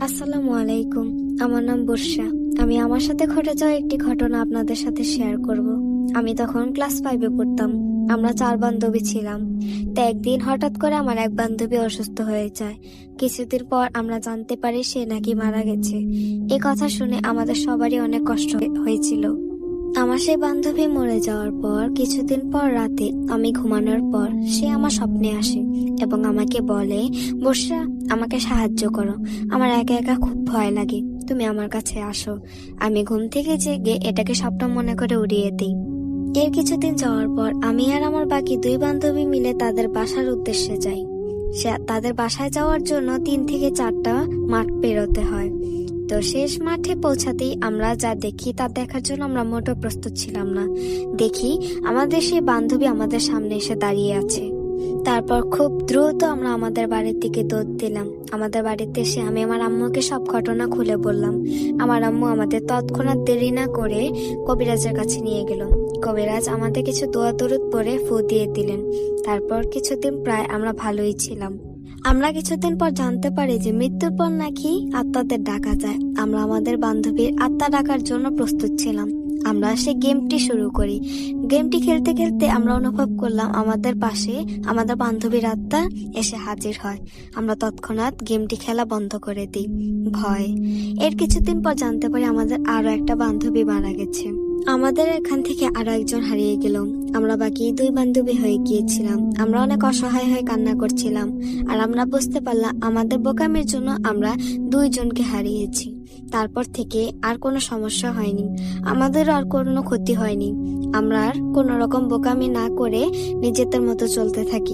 আসসালামু আলাইকুম। আমার নাম বর্ষা। আমি আমার সাথে ঘটে যাওয়া একটি ঘটনা আপনাদের সাথে শেয়ার করব। আমি তখন ক্লাস ফাইভে পড়তাম। আমরা চার বান্ধবী ছিলাম। তা একদিন হঠাৎ করে আমার এক বান্ধবী অসুস্থ হয়ে যায়। কিছুদিন পর আমরা জানতে পারি সে নাকি মারা গেছে। এ কথা শুনে আমাদের সবারই অনেক কষ্ট হয়েছিল। আমার সেই বান্ধবী মরে যাওয়ার পর, কিছুদিন পর রাতে আমি ঘুমানোর পর সে আমার স্বপ্নে আসে এবং আমাকে বলে, বর্ষা, আমাকে সাহায্য করো। আমার একা একা খুব ভয় লাগে। তুমি আমার কাছে আসো। আমি ঘুম থেকে জেগে এটাকে স্বপ্ন মনে করে উড়িয়ে দিই। এর কিছুদিন যাওয়ার পর আমি আর আমার বাকি দুই বান্ধবী মিলে তাদের বাসার উদ্দেশ্যে যাই। সে- তাদের বাসায় যাওয়ার জন্য তিন থেকে চারটা মাঠ পেরোতে হয়। তো শেষ মাঠে পৌঁছাতেই আমরা যা দেখি তা দেখার জন্য আমরা মোটেও প্রস্তুত ছিলাম না। দেখি, আমাদের সেই বান্ধবী আমাদের সামনে এসে দাঁড়িয়ে আছে। তারপর খুব দ্রুত আমরা আমাদের বাড়ির দিকে দৌড় দিলাম। আমাদের বাড়িতে এসে আমি আমার আম্মুকে সব ঘটনা খুলে বললাম। আমার আম্মু আমাদের তৎক্ষণাৎ দেরি না করে কবিরাজের কাছে নিয়ে গেল। কবিরাজ আমাদের কিছু দোয়া দরুদ পরে ফু দিয়ে দিলেন। তারপর কিছুদিন প্রায় আমরা ভালোই ছিলাম। আমরা কিছুদিন পর জানতে পারি যে মৃত্যুর পর নাকি আত্মাদের ডাকা যায়। আমরা আমাদের বান্ধবীর আত্মা ডাকার জন্য প্রস্তুত ছিলাম। আমরা সে গেমটি শুরু করি। গেমটি খেলতে খেলতে আমরা অনুভব করলাম আমাদের পাশে আমাদের বান্ধবীর আত্মা এসে হাজির হয়। আমরা তৎক্ষণাৎ গেমটি খেলা বন্ধ করে দিই। ভয়। এর কিছুদিন পর জানতে পারি আমাদের আরও একটা বান্ধবী মারা গেছে। আমাদের এখান থেকে আরও একজন হারিয়ে গেল। আমরা বাকি দুই বান্ধবী হয়ে গিয়েছিলাম। আমরা অনেক অসহায় হয়ে কান্না করছিলাম। আর আমরা বুঝতে পারলাম আমাদের বোকামের জন্য আমরা দুইজনকে হারিয়েছি। তারপর থেকে আর কোনো সমস্যা হয়নি। আমাদের আর কোনো ক্ষতি হয়নি। আমরা আর কোনো রকম বোকামি না করে নিজেদের মতো চলতে থাকি।